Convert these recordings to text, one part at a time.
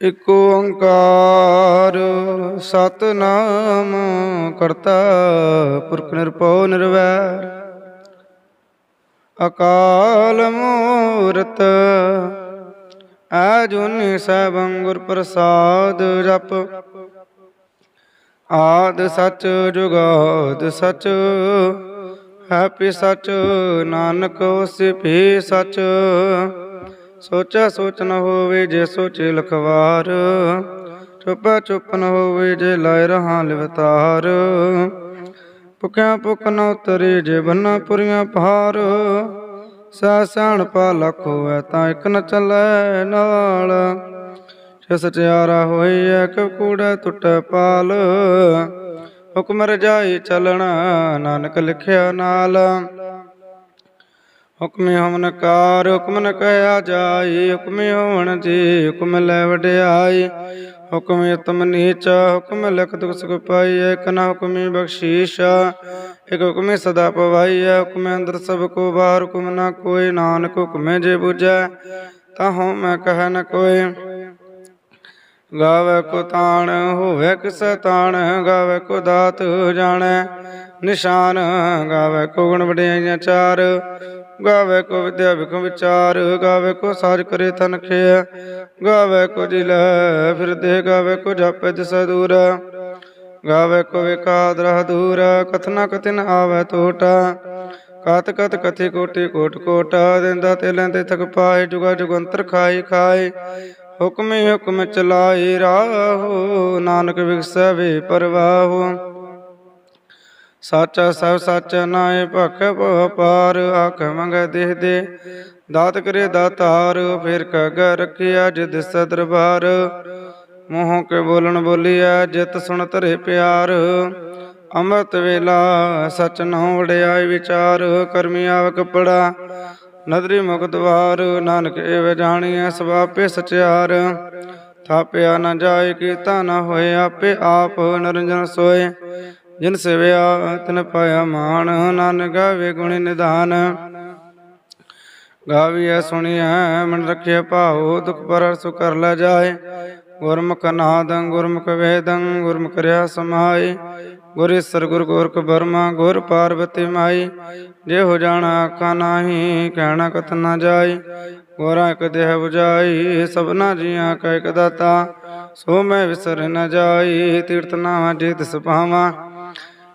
ਇਕ ਓੰਕਾਰ ਸਤਨਾਮ ਕਰਤਾ ਪੁਰਖ ਨਿਰਭਉ ਨਿਰਵੈਰ। ਅਕਾਲ ਮੂਰਤ ਆਜੁਨੀ ਸੈਭੰ ਗੁਰ ਪ੍ਰਸਾਦ ਜਪ। ਆਦ ਸਚ ਜੁਗਾਦ ਸਚ, ਹੈਪੀ ਸਚ ਨਾਨਕ ਹੋਸੀ ਭੀ ਸਚ। ਸੋਚਾ ਸੋਚ ਨ ਹੋਵੇ ਜੇ ਸੋਚੇ ਲਖਵਾਰ, ਚੁੱਪਾ ਚੁੱਪ ਨ ਹੋਵੇ ਜੇ ਲਾਇ ਰਹਾ ਲਿਵਤਾਰ। ਭੁਖਿਆ ਭੁਖ ਨ ਉਤਰੇ ਜੇ ਬੰਨਾ ਪੁਰੀਆਂ ਭਾਰ ਸਾ ਸਿਆਣ ਪਾ ਲੱਖ ਹੋਵੇ ਤਾਂ ਇੱਕ ਨ ਚੱਲੈ ਨਾਲ। ਜੇ ਸਚਿਆਰਾ ਹੋਈਐ ਕਿ ਕੂੜਾ ਟੁੱਟੈ ਪਾਲ, ਹੁਕਮ ਰਜਾਈ ਚੱਲਣਾ ਨਾਨਕ ਲਿਖਿਆ ਨਾਲ। ਹੁਕਮੇ ਹਮਨ ਕਾਰ, ਹੁਕਮ ਨ ਕਹਿਆ ਜਾਈ, ਹੁਕਮੇ ਹੋਵਣ ਜੀ, ਹੁਕਮ ਲੈ ਵਡਿਆਈ। ਹੁਕਮ ਉਤਮ ਨੀਚ, ਹੁਕਮ ਲਖ ਦੁਖ ਸੁਖ ਪਾਈ, ਇਕ ਨਾ ਬਖਸ਼ੀਸ਼। ਇਕ ਹੁਕਮੇ ਸਦਾ ਪਵਾਈ, ਹੁਕਮੇ ਅੰਦਰ ਸਭ ਕੋ ਬਾਹਰ, ਹੁਕਮ ਨਾ ਕੋਈ, ਨਾਨਕ ਹੁਕਮੇ ਜੇ 부ਜੈ ਤਾ ਹਉ ਮੈਂ ਕਹਿ ਨ ਕੋਈ। ਗਾਵੇ ਕੋ ਤਾਣ, ਹੋਵੇ ਕਿਸ ਤਾਣ, ਗਾਵੇ ਕੋ ਦਾਤ ਜਾਣੈ, ਨਿਸ਼ਾਨ, ਗਾਵੇ ਕੋ ਗੁਣ ਵਡਿਆਈਆਂ ਚਾਰ। ਗਾਵੇ ਕੋ ਵਿਦਿਆ ਵਿਖ ਵਿਚਾਰ, ਗਾਵੇ ਕੋ ਸਾਜ ਕਰੇ ਤਨ ਖਿਆ ਗਾਵੇ ਕੋ ਦਿਲ ਫਿਰਦੇ ਗਾਵੇ ਕੋ ਜਾਪੇ ਦਿਸ ਦੂਰ, ਗਾਵੇ ਕੋ ਵਿਕਾਦ ਰਹ ਦੂਰ ਕਥਨਾ ਕਥਿਨ ਆਵੇ ਟੋਟਾ ਕਤ ਕਤ ਕਥੀ ਕੋਟੀ ਕੋਟ ਕੋਟਾ, ਦਿੰਦਾ ਤੇ ਲੈਂਦੇ ਥਕ ਪਾਏ, ਜੁਗਾ ਜੁਗੰਤਰ ਖਾਈ ਖਾਏ ਹੁਕਮੇ ਹੁਕਮ ਚਲਾਈ ਰਾਹੋ, ਨਾਨਕ ਵਿਗਸੈ ਵੇ ਪਰਵਾਹੋ। ਸਾਚਾ ਸਭ ਸੱਚ ਨਾਏ ਭਖ ਭਉ ਪਾਰ ਆਖ ਮੰਗ ਦੇਹ ਦੇ, ਦਾਤ ਕਰੇ ਦਾਤਾਰ। ਫਿਰ ਕਗ ਰਖਿਆ ਜਿਦ ਦਰਬਾਰ ਮੂੰਹੋਂ ਕੇ ਬੋਲਣ ਬੋਲਿਆ ਜਿਤ ਸੁਣ ਧਰੇ ਪਿਆਰ। ਅੰਮ੍ਰਿਤ ਵੇਲਾ, ਸਚ ਨਹੁ ਵਡਿਆਈ ਵਿਚਾਰ। ਕਰਮੀ ਆਵ ਕਪੜਾ, ਨਦਰੀ ਮੁਖ ਦਵਾਰ। ਨਾਨਕ ਏਵ ਜਾਣੀਐ ਸਵਾਪੇ ਸਚਿਆਰ। ਥਾਪਿਆ ਨਾ ਜਾਏ, ਕੀਤਾ ਨਾ ਹੋਏ, ਆਪੇ ਆਪ ਨਰੰਜਨ ਸੋਏ। ਜਿਨ ਸਿਵਿਆ ਤਿਨ ਪਾਇਆ ਮਾਨ ਨਾਨਕ ਗਾਵੇ ਗੁਣ ਨਿਧਾਨ ਗਾਵੀਐ, ਸੁਣੀਐ, ਮਨ ਰਖਿਆ ਭਾਉ, ਦੁਖ ਪਰ ਸੁ ਕਰ ਲੈ ਜਾਏ। ਗੁਰਮੁਖ ਨਾਦੰ, ਗੁਰਮੁਖ ਵੇਦੰ, ਗੁਰਮੁਖ ਰਿਆ ਸਮਾਈ ਗੁਰ ਈਸਰ, ਗੁਰ ਗੋਰਖ ਬਰਮਾ, ਗੁਰ ਪਾਰਵਤੀ ਮਾਈ। ਜੇ ਹੋ ਜਾਣਾ ਆਖਾਂ ਨਾਹੀ, ਕਹਿਣਾ ਕਤ ਨਾ ਜਾਈ ਗੋਰਾ ਇਕ ਦੇਹ 부ਜਾਈ ਸਭਨਾ ਜੀਆਂ ਕਾ ਇਕ ਦਾਤਾ। ਸੋ ਮੈਂ ਵਿਸਰ ਨ ਜਾਈ, ਤੀਰਥ ਨਾਵਾ ਜੇ ਤਿਸ ਪਾਵਾਂ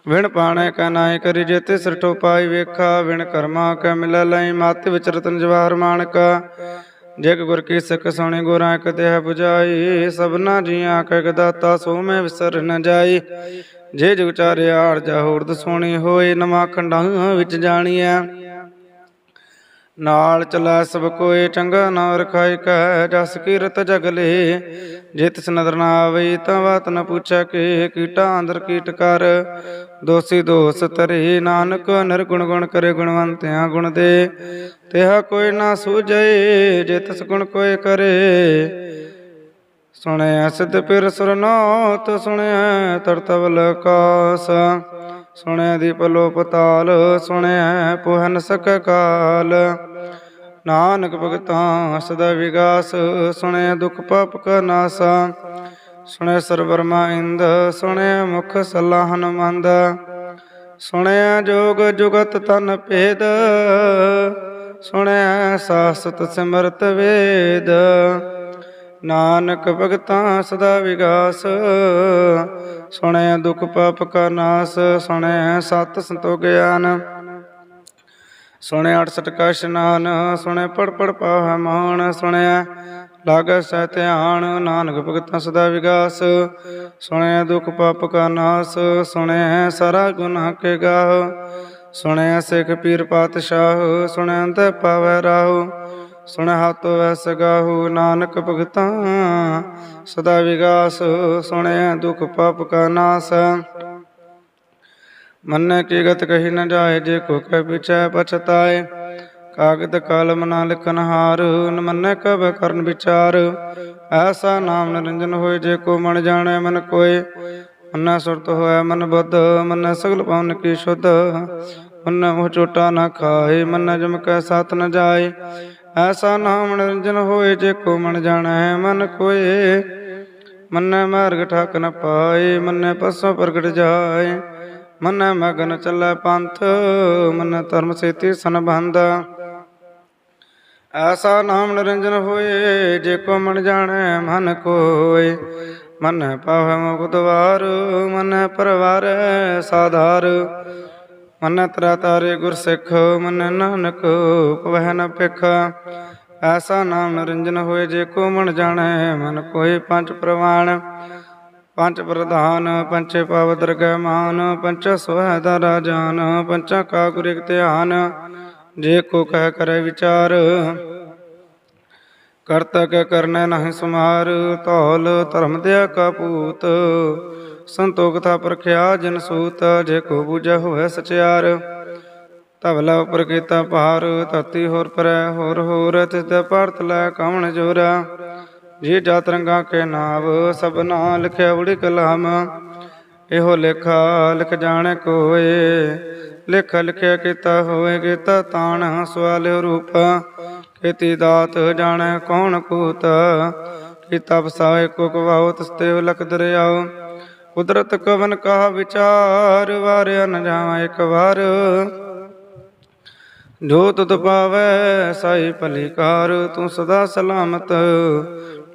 ਵਿਣ ਪਾਣੇ ਕਾ ਨਾਇ ਕਰੀ ਜੇ ਤਿਸ ਪਾਈ ਵੇਖਾ, ਵਿਣ ਕਰਮਾ ਕੈ ਮਿਲੈ ਲਈ ਮਤ ਵਿਚ ਜਵਾਰ ਜਵਾਹਰ ਮਾਨਕ ਜਿਗ ਗੁਰ ਕੀ ਸਿੱਖ ਸੁਣੀ ਗੁਰਾਂ ਇਕ ਦੇਹ 부ਜਾਈ ਸਭਨਾ ਜੀਆਂ ਕਾ ਇਕ ਸੋ ਮੈਂ ਵਿਸਰ ਨ ਜਾਈ। ਜੇ ਜੁਗ ਚਾਰਿਆ ਅਰਜਾ ਹੋਰਦ ਸੋਣੀ ਹੋਏ, ਨਵਾਂ ਖੰਡਾਂ ਵਿੱਚ ਜਾਣੀਐ। ਨਾਲ ਚਲਾ ਸਭ ਕੋਏ ਚੰਗਾ ਨਾ ਰਖਾਇ ਕੈ ਜਸ ਕੀਰਤ ਜਗਲੇ ਜਿਤ ਤਿਸ ਨਾ ਆਵੇ ਤਾਂ ਬਾਤ ਨ ਪੁੱਛੈ ਕਿ, ਕੀਟਾ ਅੰਦਰ ਕੀਟ ਕਰ। ਦੋਸੀ ਦੋਸ ਤਰੇ ਨਾਨਕ ਨਿਰਗੁਣ ਗੁਣ ਕਰੇ, ਗੁਣਵੰਤਿਆਂ ਗੁਣ ਦੇ। ਤਿਹਾ ਕੋਈ ਨਾ ਸੂਝੇ ਜੇ ਤਿਸ ਗੁਣ ਕੋਏ ਕਰੇ। ਸੁਣਿਆ ਸਿਧ ਪਿਰ ਸੁਰਨਾਤ ਸੁਣਿਆ ਤਰਤਵਲ ਕਾਸ। ਸੁਣਿਆ ਦੀਪ ਲੋ ਪਤਾਲ ਸੁਣਿਆ ਪੁਹਨ ਸਕ ਕਾਲ। ਨਾਨਕ ਭਗਤਾਂ, ਸਦਾ ਵਿਗਾਸ ਸੁਣਿਆ ਦੁਖ ਪਾਪ ਕਾ ਨਾਸਾ। ਸੁਣਿਆ ਸਰਬਰਮਾ ਇੰਦ ਸੁਣਿਆ ਮੁਖ ਸਲਾਹ ਮੰਦ। ਸੁਣਿਆ ਜੋਗ ਜੁਗਤ ਤਨ ਭੇਦ। ਸੁਣਿਆ ਸਾਸਤ ਸਿਮਰਤ ਵੇਦ। ਨਾਨਕ ਭਗਤਾਂ ਸਦਾ ਵਿਗਾਸ। ਸੁਣਿਆ ਦੁਖ ਪਾਪ ਕਾ ਨਾਸ ਸੁਣਿਆ ਸਤ ਸੰਤੋ ਗਿਆਨ। ਸੁਣਿਆ 68 ਕਾ ਇਸ਼ਨਾਨ ਸੁਣਿਆ ਪੜ ਪੜ ਪਾਵੈ ਮਾਨ। ਸੁਣਿਆ ਲਾਗੈ ਸਹਿ ਧਿਆਨ, ਨਾਨਕ ਭਗਤਾਂ ਸਦਾ ਵਿਗਾਸ। ਸੁਣਿਆ ਦੁਖ ਪਾਪ ਕਾ ਨਾਸ ਸੁਣਿਆ ਸਾਰਾ ਗੁਨਾਹ ਕੇ ਗਾਹ। ਸੁਣਿਆ ਸਿੱਖ ਪੀਰ ਪਾਤਸ਼ਾਹ ਸੁਣਿਆ ਅੰਤ ਪਾਵੈ ਰਾਹੂ। ਸੁਣ ਹਤੋ ਵਸ ਨਾਨਕ ਭਗਤਾ, ਸਦਾ ਵਿਗਾਸ ਸੁਣਿਆ ਦੁਖ ਪਾਪ ਕਾ ਨਾਸ। ਮਨ ਕੀ ਗਤ ਕਹੀ ਨ ਜਾਏ, ਜੇ ਕੋ ਕਹਿ ਪਿਛੈ ਪਛਤਾਏ। ਕਾਗਦ ਕਲਮ ਨਾ ਲਿਖਨ ਹਾਰ, ਨ ਮੰਨੈ ਕਬ ਕਰਨ ਵਿਚਾਰ। ਐਸਾ ਨਾਮ ਨਿਰੰਜਨ ਹੋਏ, ਜੇ ਕੋ ਮਨ ਜਾਣੈ ਮਨ ਕੋਏ। ਮਨ ਸੁਰਤ ਹੋਇ ਮਨ ਬੁੱਧ, ਮਨ ਸਗਲ ਪਵਨ ਕੀ ਸ਼ੁੱਧ। ਮਨ ਮੋਹ ਚੋਟਾ ਨਾ ਖਾਏ, ਮਨ ਜਮ ਕੈ ਸਾਥ ਨ ਜਾਏ। ਐਸਾ ਨਾਮ ਨਿਰੰਜਨ ਹੋਏ ਜੇ ਕੋ ਮਨ ਜਾਣੈ, ਮਨ ਕੋਏ ਮੰਨੈ ਮਾਰਗ ਠਾਕ ਨ ਪਾਏ, ਮੰਨੈ ਪਸੋਂ ਪ੍ਰਗਟ ਜਾਏ। ਮੰਨੈ ਮਗਨ ਚੱਲੈ ਪੰਥ, ਮੰਨੈ ਧਰਮ ਸੇਤੀ ਸੰਬੰਧ। ਐਸਾ ਨਾਮ ਨਿਰੰਜਨ ਹੋਏ ਜੇ ਕੋ ਮਨ ਜਾਣੈ, ਮਨ ਕੋਏ ਮਨੈ ਪਾਵੈ ਮੁਖ ਦਵਾਰ ਮਨੈ ਪਰਵਾਰ ਸਾਧਾਰ। ਮਨੈ ਤਰਾ ਤਾਰੇ ਗੁਰ ਸਿੱਖ, ਮਨੈ ਨਾਨਕ ਪਵਹਿ ਨ ਪਿਖ ਐਸਾ ਨਾਮ ਨਿਰੰਜਨ ਹੋਏ ਜੇ ਕੋ ਮਨ ਜਾਣੈ, ਮਨ ਕੋਈ ਪੰਜ ਪ੍ਰਵਾਨ ਪੰਜ ਪ੍ਰਧਾਨ ਪੰਚੇ ਪਾਵ ਦਰਗਹਿ ਮਾਨ, ਪੰਚ ਸੋਹਿ ਦਾ ਰਾਜਾਨ ਪੰਚਾ ਕਾ ਗੁਰ ਧਿਆਨ। ਜੇ ਕੋ ਕਹਿ ਕਰੇ ਵਿਚਾਰ ਕਰਤਾ ਕੈ ਕਰਨੈ ਨਹੀਂ ਸਮਾਰ, ਧੌਲ ਧਰਮ ਦਿਆ ਕਪੂਤ ਸੰਤੋਖ ਸੰਤੋਖਤਾ ਪ੍ਰਖਿਆ ਜਨ ਸੂਤ, ਜੇ ਕੋ ਬੂਝੈ ਹੋਇ ਸਚਿਆਰ। ਧਵਲਾ ਉਪਰ ਕੀਤਾ ਭਾਰ, ਧਰਤੀ ਹੋਰ ਪਰੈ, ਹੋਰ ਹੋਰ, ਤਿਸ ਤੇ ਭਾਰਤ ਲੈ ਕਵਣ ਜੋਰਾ। ਜੀ ਜਾਤ ਰੰਗਾ ਕੇ ਨਾਵ ਸਭਨਾ ਲਿਖਿਆ ਉੜੀ ਕਲਾਮ। ਇਹੋ ਲੇਖਾ ਲਿਖ ਜਾਣ ਕੋਏ, ਲਿਖ ਲਿਖਿਆ ਕੀਤਾ ਹੋਏ ਕੀਤਾ ਤਾਣ ਸਵਾਲ ਰੂਪ। ਕੀਤੀ ਦਾਤ ਜਾਣੈ ਕੌਣ ਕੂਤ, ਕੀਤਾ ਵਸਾਏ ਕੋ ਕਵਾਉ ਤਸਤੇ ਲਖ ਦਰਿਆਉ। ਕੁਦਰਤ ਕਵਨ ਕਾ ਵਿਚਾਰ, ਵਾਰਿਆ ਨ ਜਾਵਾਂ ਇੱਕ ਵਾਰ। ਜੋ ਤੁਧ ਪਾਵੈ ਸਾਈ ਭਲੀਕਾਰ, ਤੂੰ ਸਦਾ ਸਲਾਮਤ,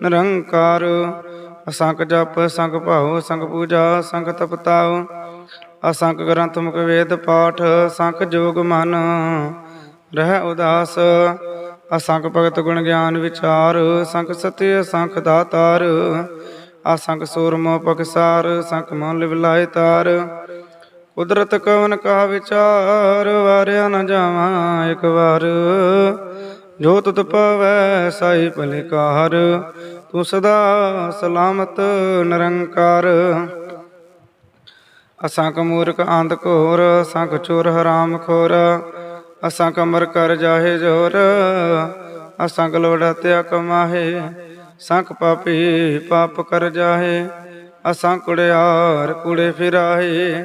ਨਿਰੰਕਾਰ। ਅਸੰਖ ਜਪ ਸੰਗ ਭਾਉ ਸੰਗ ਪੂਜਾ ਸੰਗ ਤਪਤਾਉ, ਅਸੰਖ ਗ੍ਰੰਥ ਮੁਖ ਵੇਦ ਪਾਠ ਸੰਖ ਜੋਗ ਮਨ, ਰਹਿ ਉਦਾਸ। ਅਸੰਖ ਭਗਤ ਗੁਣ ਗਿਆਨ ਵਿਚਾਰ ਸੰਖ ਸਤਿ ਸੰਖ ਦਾਤਾਰ। ਅਸੰਖ ਸੂਰਮ ਪਕਸਾਰ ਸੰਖ ਮਨ ਲਿਵ ਲਾਇ ਤਾਰ। ਕੁਦਰਤ ਕਵਨ ਕਾ ਵਿਚਾਰ, ਵਾਰਿਆ ਨ ਜਾਵਾਂ ਇੱਕ ਵਾਰ। ਜੋ ਤੁਧ ਪਵੈ ਸਾਈ ਭਲਿਕਾਰ, ਤੂੰ ਸਦਾ ਸਲਾਮਤ ਨਿਰੰਕਾਰ। ਅਸਾਂ ਕਮੂਰਖ ਅੰਧ ਘੋਰ ਅਸੰਖ ਚੋਰ ਹਰਾਮ ਖੋਰ। ਅਸਾਂ ਕਮਰ ਕਰ ਜਾਹੇ ਜੋਰ ਅਸੰਖ ਲੋੜਾ ਤਿਆ ਕਮਾਹੇ। ਸੰਖ ਪਾਪੀ ਪਾਪ ਕਰ ਜਾਹੇ ਅਸੰਖ ਕੁੜਿਆਰ ਕੁੜੇ ਫਿਰਾਹੇ,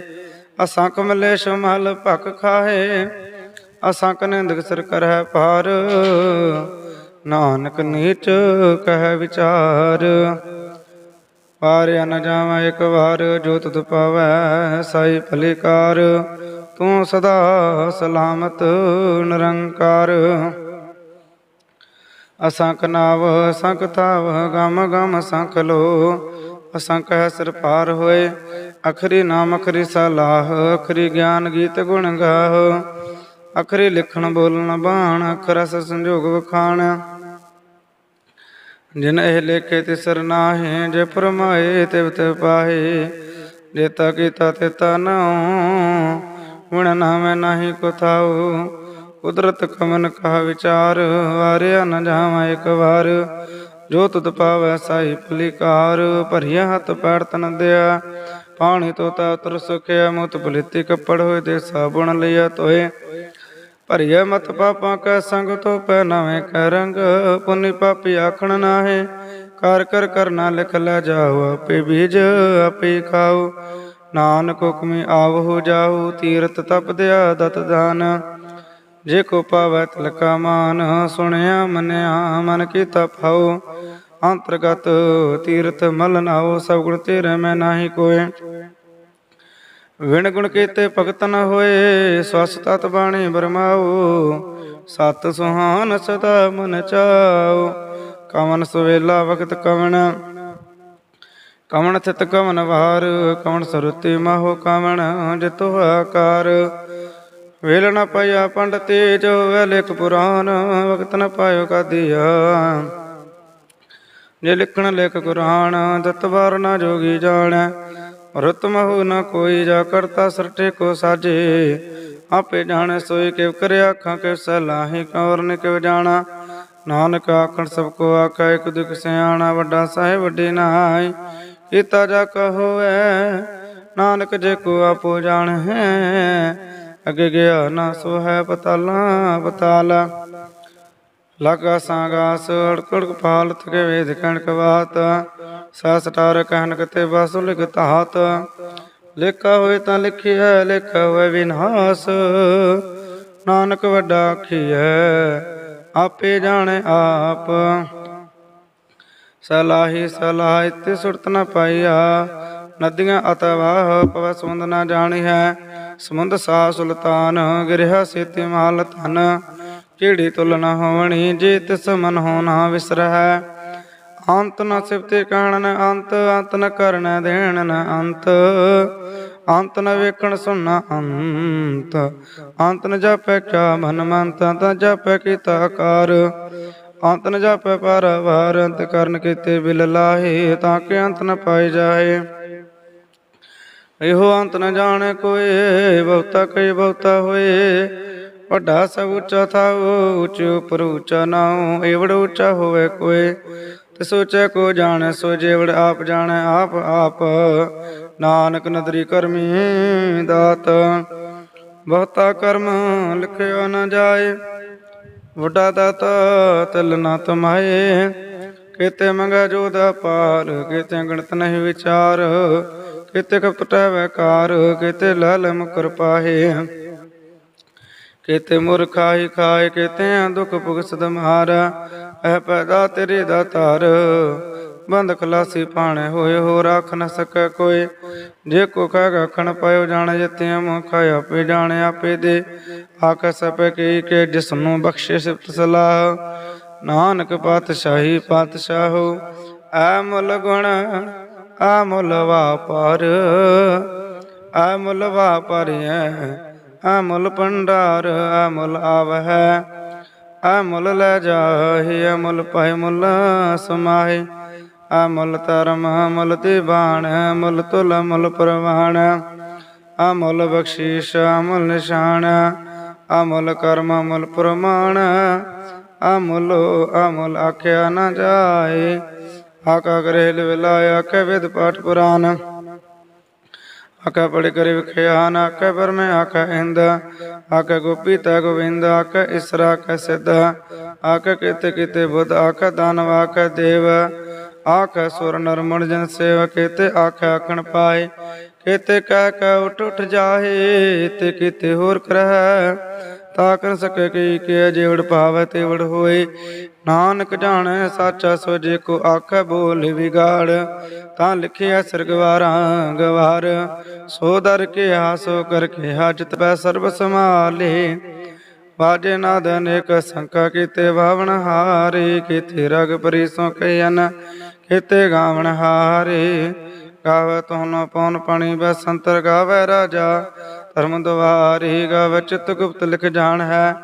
ਅਸੰਖ ਮਲੇਸ਼ ਮਲ ਭਕ ਖਾਹੇ, ਅਸੰਖ ਨਿੰਦਕ ਸਰ ਕਰੈ ਪਾਰ ਨਾਨਕ ਨੀਚ ਕਹਿ ਵਿਚਾਰ। ਪਾਰਿਆ ਨ ਜਾਵਾਂ ਇੱਕ ਵਾਰ, ਜੋ ਤੁਧ ਪਾਵੈ ਸਾਈ ਭਲੀਕਾਰ, ਤੂੰ ਸਦਾ ਸਲਾਮਤ ਨਿਰੰਕਾਰ। ਅਸੰਖ ਨਾਵ ਸੰਖ ਤਾਵ ਗਮ ਗਮ ਸੰਖ ਲੋ ਅਸੰਖ ਹੈ ਸਿਰ ਪਾਰ ਹੋਏ, ਅਖਰੀ ਨਾਮ, ਅਖਰੀ ਸਲਾਹ, ਅਖਰੀ ਗਿਆਨ ਗੀਤ ਗੁਣ ਗਾਹ। ਅਖਰੀ ਲਿਖਣ, ਬੋਲਣ, ਬਾਣ, ਅਖਰਸ ਰਸ ਸੰਜੋਗ ਵਖਾਣ। ਜਿਨ ਇਹ ਲੇਖੇ ਤਿਸਰ ਨਾਹੀ, ਜੇ ਫਰਮਾਏ ਤਿਵ ਤਿਵ ਪਾਹੇ। ਜੇਤਾ ਕੀਤਾ ਤੇ ਨਾਉ ਹੁਣ ਨਾਮੈ ਨਾਹੀ ਕੋ ਥਾਉ। ਕੁਦਰਤ ਕਮਨ ਕਹ ਵਿਚਾਰ, ਵਾਰਿਆ ਨ ਜਾਵਾਂ ਇੱਕ ਵਾਰ। ਜੋ ਤੁਧ ਪਾਵੈ ਸਾਈ ਭਲੀਕਾਰ ਭਰੀਆ ਹੱਥ ਪੈਰ ਤਨ ਦਿਆ। ਪਾਣੀ ਤੋਤਾ ਉਤਰ ਸੁਖਿਆ ਮੁਤ ਭਲਿਤੀ ਕੱਪੜ ਹੋਏ ਦੇ ਸਾਬੁਣ ਲਿਆ ਤੋਏ ਭਰੀਏ ਮਤ ਪਾਪਾਂ ਕੈ ਸੰਗ ਤੋ ਪੈ ਨਵੇਂ ਕੈ ਰੰਗ, ਪੁੰਨੀ ਪਾਪੀ ਆਖਣ ਨਾਹੇ। ਕਰ ਕਰ ਕਰਨਾ ਲਿਖ ਲੈ ਜਾਓ, ਆਪੇ ਬੀਜ ਆਪੇ ਖਾਓ। ਨਾਨਕ ਹੁਕਮੀ ਆਵਹੁ ਜਾਹੂ ਤੀਰਤ ਤਪ ਦਿਆ ਦਤ ਦਾਨ। ਜੇ ਕੋ ਪਾਵੈ ਤਿਲਕਾ ਮਾਨ, ਸੁਣਿਆ ਮੰਨਿਆ ਮਨ ਕੀ ਤਪਾਉ ਅੰਤਰਗਤ ਤੀਰਥ ਮਲ ਨਾਓ ਸਭ ਗੁਣ ਤੇਰੇ ਮੈਂ ਨਾਹੀ ਕੋਏ। ਵਿਣ ਗੁਣ ਕੀਤੇ ਭਗਤ ਨ ਹੋਏ, ਸਵਸ ਤਤ ਬਾਣੀ ਬਰਮਾਓ ਸਤ ਸੁਹਾਨ ਸਦਾ ਮਨ ਚਾਓ ਕਵਨ ਸੁਵੇਲਾ ਵਕਤ ਕਵਨ ਕਵਨ ਥਿਤ ਕਵਨ ਵਾਰ, ਕਵਨ ਸਰੁਤੀ ਮਾਹੋ ਕਵਨ ਜਿਤੋ ਆਕਾਰ। ਵੇਲ ਨ ਪਾਇਆ ਪੰਡ ਜੋ ਹੋਵੇ ਲਿਖ ਪੁਰਾਨ ਵਕਤ ਨ ਪਾਇਓ ਕਾਦੀਆ। ਜੇ ਲਿਖਣ ਲਿਖ ਕੁਰਾਨ ਦਤਵਾਰ ਨਾ ਜੋਗੀ ਜਾਣੈ। ਰਤ ਮਹੁ ਨ ਕੋਈ ਜਾ ਕਰਤਾ ਸਰਟੇ ਕੋ ਸਾਜੇ। ਆਪੇ ਜਾਣੈ ਸੋਈ ਕਿਵ ਕਰਿਆ ਅੱਖਾਂ ਕਿਵ ਸਲਾਹੀ ਕੌਰ ਨ ਕਿਵ ਜਾਣਾ। ਨਾਨਕ ਆਖਣ ਸਭ ਕੋ ਆਖਾ, ਇਕ ਦੁਖ ਸਿਆਣਾ, ਵੱਡਾ ਸਾਹਿਬ ਵੱਡੀ ਨਾਈ ਕੀਤਾ ਜਾ ਕਹੋਐ, ਨਾਨਕ ਜੇ ਕੋ ਆਪੋ ਜਾਣ। ਹੈ ਅਗੇ ਗਿਆ ਨਾ ਸੋ ਹੈ ਪਤਾਲਾ ਪਤਾਲਾ ਲਗਾ ਸਾਗਾਸ ਅੜਕੜ ਪਾਲ ਥਕੇ ਵੇਦ ਕਣਕ ਬਾਤ ਸਾਸ ਟਾਰ ਕਹਿਨ ਕਤੇ ਬਸੁ ਲਿਖ ਤਾਤ ਲਿਖਾ ਹੋਏ ਤਾਂ ਲਿਖਿਆ ਲਿਖਾ ਹੋਏ ਵਿਨਾਸ਼। ਨਾਨਕ ਵੱਡਾ ਆਖੀਐ, ਆਪੇ ਜਾਣੇ ਆਪ। ਸਲਾਹੀ ਸਲਾਹ ਤੇ ਸੁਰਤ ਨ ਪਾਈਆ, ਨਦੀਆਂ ਅਤਵਾਹ ਪਵ ਨਾ ਜਾਣੀ ਹੈ ਸਮੁੰਦ ਸਾ ਸੁਲਤਾਨ ਗਿਰਹਾ ਸੇਤੀ ਮਾਲ ਧਨ। ਕਿਹੜੀ ਤੁਲ ਨ ਹੋਵਣੀ, ਜੇ ਤਿਸ ਮਨ ਹੋ ਨਾ ਵਿਸਰਹਿ। ਅੰਤ ਨ ਸਿਫਤੇ ਕਹਿਣ ਨ ਅੰਤ ਅੰਤ ਨ ਕਰਨ ਦੇਣ ਨ ਅੰਤ। ਅੰਤ ਨ ਵੇਖਣ ਸੁਣਨਾ ਅੰਤ। ਅੰਤ ਨ ਜਾਪੈ ਕਿਆ ਮਨ ਮੰਤ, ਅੰਤ ਨ ਕੀਤਾ ਆਕਾਰ। ਅੰਤ ਨ ਜਾਪੈ ਪਰ ਵਾਰ, ਅੰਤ ਕਰਨ ਕੀਤੇ ਬਿਲ ਲਾਹੇ, ਤਾਂ ਕਿ ਅੰਤ ਨ ਪਾਏ ਜਾਏ। ਇਹੋ ਅੰਤ ਨ ਜਾਣੇ ਕੋਏ ਬਹੁਤਾ ਕਈ ਬਹੁਤਾ ਹੋਏ। ਵੱਡਾ ਸਭ ਉੱਚਾ ਥਾ ਉੱਚ ਉਪਰ ਉੱਚਾ ਨਾਉ, ਏਵੜ ਉੱਚਾ ਹੋਵੇ ਕੋਏ ਤੇ ਸੋਚੈ ਕੋ ਜਾਣੈ, ਸੋ ਜੇਵੜ ਆਪ ਜਾਣੈ, ਆਪ ਆਪ ਨਾਨਕ ਨਦਰੀ ਕਰਮੀ ਦਾਤ। ਬਹੁਤਾ ਕਰਮ ਲਿਖਿਆ ਨਾ ਜਾਏ, ਵੱਡਾ ਦਾਤਾ ਤਿਲ ਨਾ ਤਮਾਏ। ਕਿਤੇ ਮੰਗਾ ਜੋਦਾ ਪਾਲ ਕਿਤੇ ਗਣਤ ਨਹੀਂ ਵਿਚਾਰ। ਕਿਤੇ ਕਪਟ ਵੈਕਾਰ ਕਿਤੇ ਲਾਲ ਮੁਕਰ ਕਿਤੇ ਮੁਰਖਾਈ ਖਾਏ ਕਿਤੇ ਦੁਖ ਭੁਗਸਦ ਮਾਰਾ। ਐ ਪੈਦਾ ਤੇਰੇ ਦਾ ਬੰਦ ਖਲਾਸੀ ਪਾਣੇ ਹੋਏ ਹੋ ਰੱਖ ਨ ਸਕੈ ਕੋਈ। ਜੇ ਕੋ ਕਹਿ ਗਖਣ ਪਾਇਓ ਜਾਣ ਜਿਤੇ ਮੁਖ ਆਪੇ ਜਾਣੇ ਆਪੇ ਦੇ। ਆਖ ਸਪੈ ਕੀ ਕੇ ਜਿਸ ਨੂੰ ਬਖਸ਼ੇ ਸਿਫਤ ਸਲਾਹ। ਨਾਨਕ ਪਾਤਸ਼ਾਹੀ ਪਾਤਸ਼ਾਹੋ, ਐ ਮੁਲ ਗੁਣ ਅਮੁੱਲ ਮੁਲ ਵਾਪਰ ਆ ਮੁਲ ਵਾਪਰਿਐ ਆ ਮੁਲ ਭੰਡਾਰ ਅਮੁੱਲ ਮੁਲ ਆਵਹਿ ਅਮੁੱਲ ਲੈ ਜਾਹੀ ਅਮੁੱਲ ਮੁਲ ਮੁੱਲ ਮੁਲ ਅਮੁੱਲ ਧਰਮ ਅਮੁੱਲ ਦੀਵਾਨ ਅਮੁੱਲ ਤੁਲ, ਮੁਲ ਪ੍ਰਵਾਨ ਅਮੁੱਲ ਮੁਲ ਬਖਸ਼ੀਸ਼, ਆ ਨਿਸ਼ਾਨ ਅਮੁੱਲ ਕਰਮ, ਮੁਲ ਪ੍ਰਮਾਣ ਅਮੁੱਲ ਅਮੁੱਲ ਆਖਿਆ ਨਾ ਜਾਏ ਆਕਾ ਕਰੇ ਲਿਵਲਾਇਆ ਆਖੇ ਵਿਦ ਪਾਠ ਪੁਰਾਨ। ਆਕਾ ਪੜ ਕਰੇ ਵਿਖਿਆਨ ਆਕਾ ਪਰਮੇ ਆਕਾ ਇੰਦ। ਆਕਾ ਗੋਪੀ ਤਾ ਗੋਵਿੰਦ ਆਕਾ ਇਸਰਾ ਆਕਾ ਸਿੱਧ। ਆਕਾ ਕਿਤੇ ਕਿਤੇ ਬੁੱਧ ਆਕਾ ਦਾਨਵ ਆਕਾ ਦੇਵ। ਆਕਾ ਸੁਰ ਨਰ ਮਣ ਜਨ ਸੇਵ, ਕਿਤੇ ਆਖਾ ਆਖਣ ਪਾਏ। ਕਿਤੇ ਕਹਿ ਕਹਿ ਉਠ ਉਠ ਜਾਹੇ, ਤੇ ਕਿਤੇ ਹੋਰ ਕਰਹਿ। ਤਾ ਕਰ ਸਕੇ ਕੀ ਕੇ ਜੇਵੜ ਭਾਵੈ ਤੇਵੜ ਹੋਏ। ਨਾਨਕ ਜਾਣੈ ਸਾਚਾ ਸੋ ਜੇ ਕੋ ਆਖੈ ਬੋਲ ਵਿਗਾੜ। ਤਾਂ ਲਿਖਿਆ ਸਰਗਵਾਰਾਂ ਗਵਾਰ। ਸੋ ਦਰ ਕੇ ਆਸੋ ਕਰ ਕੇ ਹਾਜਤ ਪੈ ਸਰਬ ਸਮਾਲੇ ਬਾਜੇ ਨਾਦ ਅਨੇਕ ਸੰਕਾ ਕੀਤੇ ਭਾਵਨ ਹਾਰੇ। ਕੀਤੇ ਰਗ ਸੋ ਕਹਿਨ, ਕੀਤੇ ਗਾਵਨ ਹਾਰੇ। ਗਾਵੇ ਤੋਨ ਪਉਨ ਪਣੀ ਬਸੰਤਰ ਗਾਵੇ ਰਾਜਾ। ਧਰਮ ਦੁਆਰੀ ਗਾਵੇ, ਚਿਤ ਗੁਪਤ ਲਿਖ ਜਾਣ ਹੈ।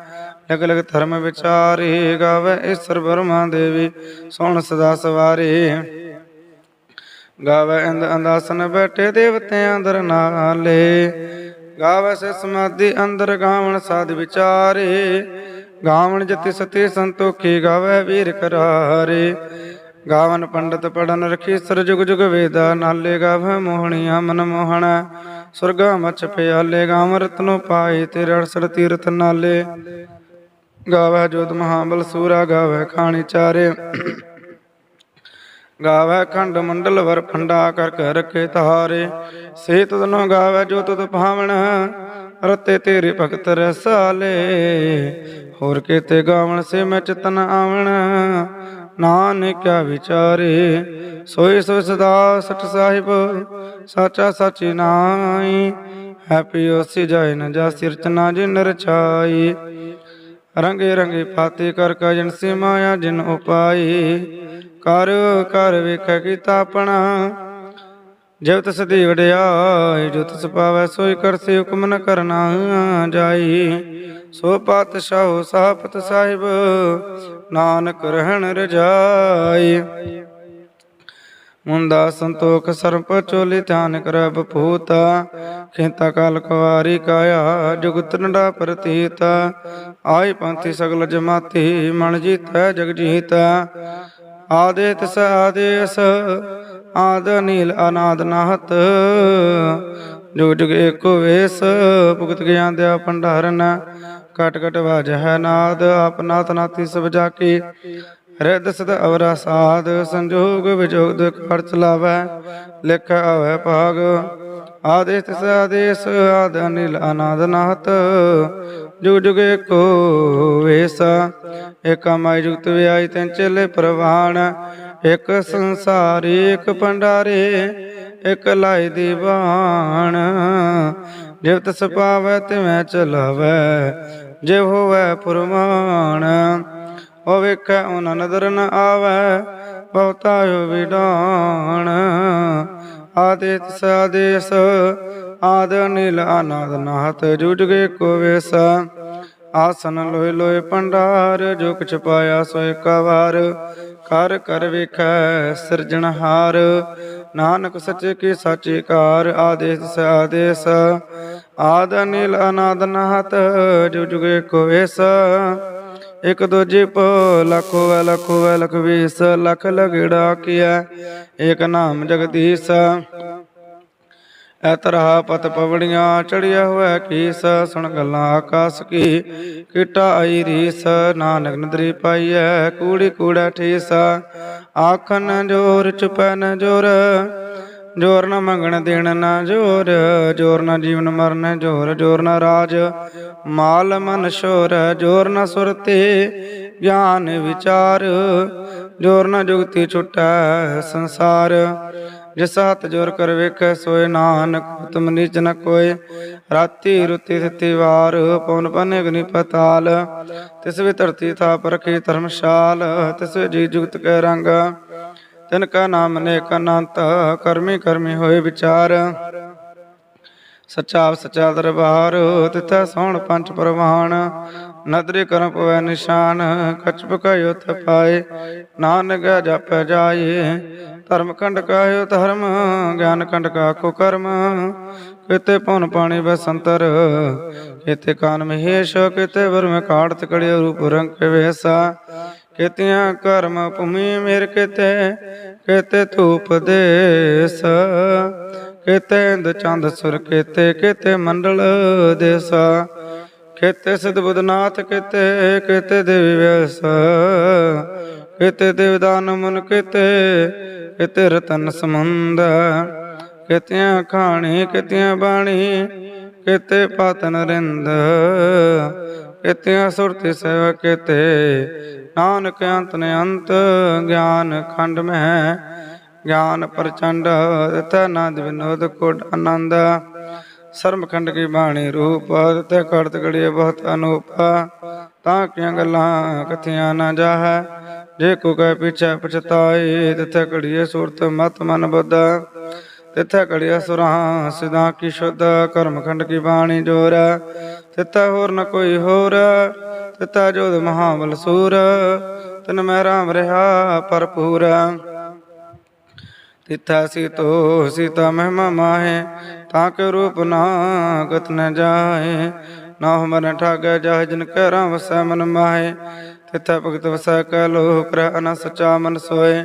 ਲਗ ਲਗ ਧਰਮ ਵਿਚਾਰੀ ਗਾਵੇ ਈਸ਼ਰ ਬਰਮਾ ਦੇਵੀ ਸੁਣ ਸਦਾ ਸਵਾਰੀ। ਗਾਵੇ ਇੰਦ ਅੰਦਾਸਨ ਬੈਠੇ ਦੇਵਤਿਆਂ ਦਰ ਨਾਲੇ। ਗਾਵੇ ਸੇ ਸਮਾਧੀ ਅੰਦਰ ਗਾਵਣ ਸਾਧ ਵਿਚਾਰੇ। ਗਾਵਣ ਜਤੀ ਸਤੀ ਸੰਤੋਖੀ ਗਾਵੇ ਵੀਰ ਕਰਾਰੇ। ਗਾਵਨ ਪੰਡਤ ਪੜਨ ਰਖੀ ਸਰ ਜੁਗ ਜੁਗ ਵੇਦਾ ਨਾਲੇ ਗਾਵੇ ਮੋਹਣੀਆਂ ਮਨ ਮੋਹਣਾ। ਸੁਰਗਾ ਮਛ ਪਿਆਲੇ ਗਾਵ ਰਤਨੋ ਪਾਏ ਤੇਰੇ ਅੜਸਰ ਤੀਰਥ ਨਾਲੇ। ਗਾਵੇ ਜੋਤ ਮਹਾਬਲ ਸੂਰਾ, ਗਾਵੇ ਖਾਣੀ ਚਾਰੇ। ਗਾਵੈ ਖੰਡ ਮੰਡਲ ਵਰ ਫੰਡਾ ਕਰ ਕੇ ਰਖੇ ਤਾਰੇ ਸੇ ਤਦਨੋ ਗਾਵੇ ਜੋ ਤੁਧ ਭਾਵਨ, ਰਤੇ ਤੇਰੇ ਭਗਤ ਰਸਾਲੇ। ਹੋਰ ਕੀਤੇ ਗਾਵਣ ਸੇ ਮੈਂ ਚਿਤਨ ਆਵਣ। ਨਾਨਕਿਆ ਵਿਚਾਰੇ ਸੋਈ ਸੋ ਸਦਾ ਸਚ ਸਾਹਿਬ, ਸਾਚਾ ਸਾਚੀ ਨਾਈ ਹੈਪੀ ਓਸੀ ਜਾਇ ਨ ਜਾ ਸਿਰਚਨਾ ਜਿਨ ਰਚਾਈ ਰੰਗੇ ਰੰਗੇ ਪਾਤੇ ਕਰ ਕਜਨ ਸੇ ਮਾਇਆ ਜਿਨ ਉਪਾਈ, ਕਰ ਕਰ ਵੇਖ ਕੀਤਾ ਆਪਣਾ ਜਬ ਤਸ ਦੀ ਵਡਿਆਈ ਜੋ ਤਸ ਪਾਵੈ ਸੋਈ ਕਰਸੇ ਹੁਕਮ ਨ ਕਰਨਾ ਜਾਈ। ਸੋ ਪਾਤਸ਼ਾਹ ਸਾਪਤ ਸਾਹਿਬ, ਨਾਨਕ ਰਹਿਣ ਰਜਾਈ। ਮੁੰਦਾ ਸੰਤੋਖ ਸਰਪ ਚੋਲੀ ਧਿਆਨ ਕਰਬ ਭੂਤਾ ਖੇਤਾ ਕਾਲ ਕੁਵਾਰੀ ਕਾਇਆ, ਜੁਗਤ ਨਡਾ ਪ੍ਰਤੀਤ। ਆਈ ਪੰਥੀ ਸਗਲ ਜਮਾਤੀ, ਮਨ ਜੀਤੈ ਜਗ ਜੀਤਾ। ਆਦੇ ਤਿਸ ਆਦੇਸ ਆਦ ਨੀਲ ਅਨਾਦ ਨਾਹਤ। ਜੁਗ ਜੁਗ ਏਕੋ ਵੇਸ, ਭੁਗਤ ਗਿਆਨ ਦਿਆ ਭੰਡਾਰਨ। ਕਟ ਕਟ ਵਾਜ ਹੈ ਨਾਦ ਆਪਨਾਤ ਨਾਤੀ ਸਭ ਜਾ ਕੀ ਰਿੱਧ ਸਦ ਅਵਰਾ ਸਾਧ, ਸੰਜੋਗ ਵਿਜੋਗ ਦੁਖ ਪਰ ਚਲਾਵੈ ਲਿਖ ਆਵੈ ਭਾਗ। ਆਦੇਸ ਤਿਸ ਆਦੇਸ ਆਦ ਅਨਿਲ ਅਨਾਦ ਨਾਹਤ, ਜੁਗ ਜੁਗ ਏਕੋ ਵੇਸ, ਏਕ ਜੁਗਤ ਵਿਆਈ ਤੈਨ ਚੇਲੇ ਪ੍ਰਵਾਨ ਇੱਕ ਸੰਸਾਰੀ ਇੱਕ ਭੰਡਾਰੇ ਇੱਕ ਲਾਈ ਦੀ ਬਾਣ ਜਿਵ ਤਿਸ ਪਾਵੈ ਤਿਵੈ ਚਲਾਵੈ ਜਿਵ ਹੋਵੈ ਪੁਰਮਾਨ। ਉਹ ਵੇਖੈ ਉਹਨਾਂ ਨਦਰ ਨ ਆਵੈ, ਬਹੁਤਾ ਵਿਡਾਣ ਆਦਿਤ ਸਾਦੇਸ ਆਦ ਨੀਲ ਅਨਾਦ ਨਾਹਤ ਜੁਜਗੇ ਕੋ ਵੇਸ। ਆਸਨ ਲੋਏ ਲੋਏ ਭੰਡਾਰ ਜੋ ਕੁਛ ਪਾਇਆ ਸੋ ਇੱਕ ਕਰ ਕਰ ਵਿਖੈ ਸਿਰਜਣਹਾਰ ਨਾਨਕ ਸੱਚੇ ਕੀ ਸਾਚੀ ਕਾਰ ਆਦੇਸ ਆਦੇਸ। ਆਦ ਨੀਲ ਅਨਾਦ ਨਾਹਤ ਜੁਜਗੇ ਕੋ ਵੇਸ। ਇਕ ਦੂਜੇ ਪੋ ਲੱਖੋ ਵੈ ਲੱਖੋ ਵੈ ਲਖ ਵੀਸ, ਲਖ ਲਗੜਾ ਕੀਆ ਏਕ ਨਾਮ ਜਗਦੀਸ਼। ਐ ਪਤ ਪਵੜੀਆਂ ਚੜਿਆ ਹੋਇਆ ਕੀਸ। ਸੁਣ ਗੱਲਾਂ ਆਕਾਸ ਕੀ, ਕੀਟਾ ਆਈ ਰੀਸ। ਨਾਨਕ ਨਦਰੀ ਪਾਈਐ, ਕੂੜੀ ਕੂੜਾ ਠੀਸ। ਆਖਨ ਜੋਰ ਚੁਪੈ ਜੋਰ ਜੋਰ ਨਾ ਮੰਗਣ ਦੇਣ ਨਾ ਜੋਰ ਜੋਰ ਨਾ ਜੀਵਨ ਮਰਨ ਜੋਰ ਜੋਰ ਨਾ ਰਾਜ ਮਾਲ ਮਨ ਸ਼ੋਰ, ਜੋਰ ਨ ਸੁਰਤੇ ਗਿਆਨ ਵਿਚਾਰ, ਜੋਰ ਨਾ ਜੁਗਤੀ ਛੁਟੈ ਸੰਸਾਰ। ਜਿਸ ਹੱਥ ਜੋਰ ਕਰ ਵੇਖੈ ਸੋਏ ਨਾਨਕ, ਤੁਮ ਨੀਚ ਨ ਕੋਏ, ਰਾਤੀ ਰੁਤੀ ਸਤੀ ਵਾਰ, ਪਵਨ ਪਨੇ ਅਗਨੀ ਪਤਾਲ, ਤਿਸ ਵੀ ਧਰਤੀ ਥਾਪ ਰਖੀ ਧਰਮਸ਼ਾਲ, ਤਿਸ ਜੀ ਜੁਗਤ ਕੈ ਰੰਗ। ਤਿਨ ਕਾ ਨਾਮ ਨੇਕ ਅਨੰਤ, ਕਰਮੀ ਕਰਮੀ ਹੋਏ ਵਿਚਾਰ। ਸੱਚਾ ਸੱਚਾ ਦਰਬਾਰ, ਤਿਥੈ ਸੋਹਣ ਪੰਜ ਪ੍ਰਵਾਨ। ਨਦਰੀ ਕਰਮ ਪਵੈ ਨਿਸ਼ਾਨ, ਕਛ ਪਕਾਇਓ ਪਾਏ। ਨਾਨਕ ਜਪੈ ਜਾਏ, ਧਰਮ ਕੰਡ ਕਾਇਓ ਧਰਮ, ਗਿਆਨ ਕੰਡ ਕਾ ਕੋ ਕਰਮ। ਕਿਤੇ ਪਉਨ ਪਾਣੀ ਬਸੰਤਰ ਕਿਤੇ ਕਾਨ ਮਹੇਸ਼, ਕਿਤੇ ਵਰ ਕਾੜਤ ਕੜਿਓ ਰੂਪ ਰੰਗ ਵੇਸਾ। ਕਿਤਿਆਂ ਕਰਮ ਭੂਮੀ ਮੇਰ ਕਿਤੇ ਕਿਤੇ ਧੂਪ ਦੇਸ ਕਿਤੇ ਇੰਦ ਚੰਦ ਸੁਰ ਕਿਤੇ ਕਿਤੇ ਮੰਡਲ ਦੇਸਾ ਕਿਤੇ ਸਿਧ ਕਿਤੇ ਕਿਤੇ ਦੇਵੀ ਵੈਸ ਕਿਤੇ ਦੇਵਦਾਨ ਮਨ ਕਿਤੇ ਕਿਤੇ ਰਤਨ ਸਮੁੰਦ, ਕਿਤਿਆਂ ਖਾਣੀ, ਕਿਤਿਆਂ ਬਾਣੀ, ਕਿਤੇ ਪਤਨ ਰਿੰਦ ਕਿਤਿਆਂ ਸੁਰਤੀ ਸੇਵਾ ਕਿਤੇ। ਨਾਨਕ ਅੰਤ ਨੇ ਅੰਤ ਗਿਆਨ ਖੰਡ ਮਹਿ ਗਿਆਨ ਪ੍ਰਚੰਡ ਤੈ ਨੰਦ ਵਿਨੋਦ ਕੋਟ ਆਨੰਦ। ਸਰਮ ਖੰਡ ਕੀ ਬਾਣੀ ਰੂਪ ਤੇ ਕੜਤ ਗੜੀਏ ਬਹੁਤ ਅਨੂਪ। ਤਾਂ ਕਿਆਂ ਗੱਲਾਂ ਕਥਿਆਂ ਨਾ ਜਾਹੈ। ਜੇ ਕੋ ਕੈ ਪਿਛੈ ਪਛਤਾਏ ਤਿਥੈ ਘੜੀਏ ਸੂਰਤ ਮਤ ਮਨ ਬੁੱਧ। ਤਿਥੈ ਘੜੀਏ ਸੁਰਾਂ ਸਿਧਾ ਕੀ ਸ਼ੁੱਧ ਕਰਮ ਖੰਡ ਕੀ ਬਾਣੀ ਜੋਰ। ਤਿਥੈ ਹੋਰ ਨ ਕੋਈ ਹੋਰ, ਤਿਥੈ ਜੋਦ ਮਹਾਬਲ ਸੂਰ ਤਨ ਮੈਂ ਰਾਮ ਰਹਾ ਭਰਪੂਰ। ਤਿਥੈ ਸੀਤੋ ਸੀਤਾ ਮਹਿਮਾ ਮਾਹੇ, ਤਾਂ ਕੇ ਰੂਪ ਨਾ ਗਤ ਨ ਜਾਏ ਨਾ ਮਨ ਠਾਗੈ ਜਹ, ਜਨ ਕੈ ਰਾਮ ਵਸੈ ਮਨ ਮਾਹੇ। ਤਿਥੈ ਭਗਤ ਵਸੈ ਕੈ ਲੋਕ ਰਹਿ ਅਨ ਸਚਾ ਮਨ ਸੋਏ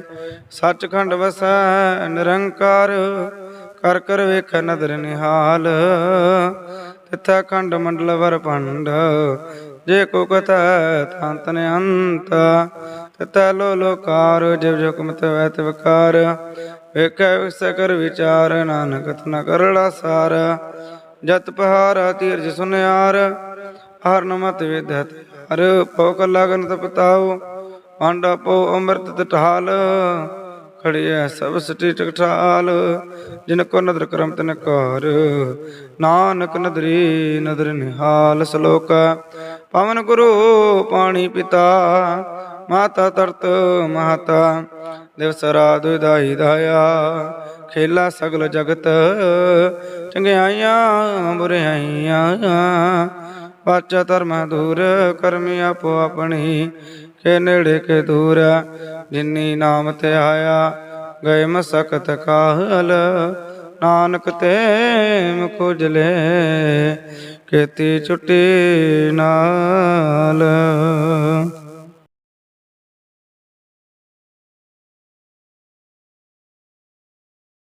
ਸੱਚਖੰਡ ਵਸੈ ਨਿਰੰਕਾਰ ਕਰ ਕਰ ਵੇਖੈ ਨਦਰ ਨਿਹਾਲ। ਤਿਥੈ ਖੰਡ ਮੰਡਲ ਵਰ ਭੰਡ। ਜੇ ਕੋ ਕਥੈ ਤਾਂ ਤਨ ਅੰਤ। ਤਿਥੈ ਲੋ ਲੋਕਾਰ, ਜਿਵ ਜੁਕਮ ਵੈਤ ਵਿਕਾਰ ਵੇਖੈ ਵਿਸ ਕਰ ਵਿਚਾਰ, ਨਾਨਕ ਤਨ ਕਰੜਾ ਸਾਰ ਜਤ ਪਹਾਰਾ, ਤੀਰਜ ਸੁਨਿਆਰ। ਹਰ ਨਮਤ ਵਿਦਤ ਹਰ ਪੋਕ ਲਗਨ ਤਪਤਾਉ ਪਾਂਡਾ ਪੋ ਅੰਮ੍ਰਿਤ ਤਟਾਲ ਖੜਿਆ ਸਭ ਸਟੀ ਟਕਠਾਲ ਜਿਨ ਕੋ ਨਦਰ ਕਰਮ ਤਨ ਕਰ ਨਾਨਕ ਨਦਰੀ, ਨਦਰ ਨਿਹਾਲ ਸ਼ਲੋਕ। ਪਵਨ ਗੁਰੂ ਪਾਣੀ ਪਿਤਾ, ਮਾਤਾ ਤਰਤ ਮਾਤਾ ਦਿਵਸ ਰਾਤ ਦਾਈ ਦਾਇਆ, ਖੇਲਾ ਸਗਲ ਜਗਤ। ਚੰਗਿਆਈਆਂ, ਬੁਰਿਆਈਆਂ, ਪਾਚਾ ਧਰਮ ਦੂਰ, ਕਰਮੀ ਆਪੋ ਆਪਣੀ। ਕੇ ਨੇੜੇ ਕੇ ਦੂਰ ਜਿਨੀ ਨਾਮ ਤੇ ਆਇਆ, ਗਏ ਮਸਕਤ ਕਾਹਲ। ਨਾਨਕ ਤੇ ਮੁਖੁਜਲੇ ਕੀਤੀ ਛੁੱਟੀ ਨਾਲ।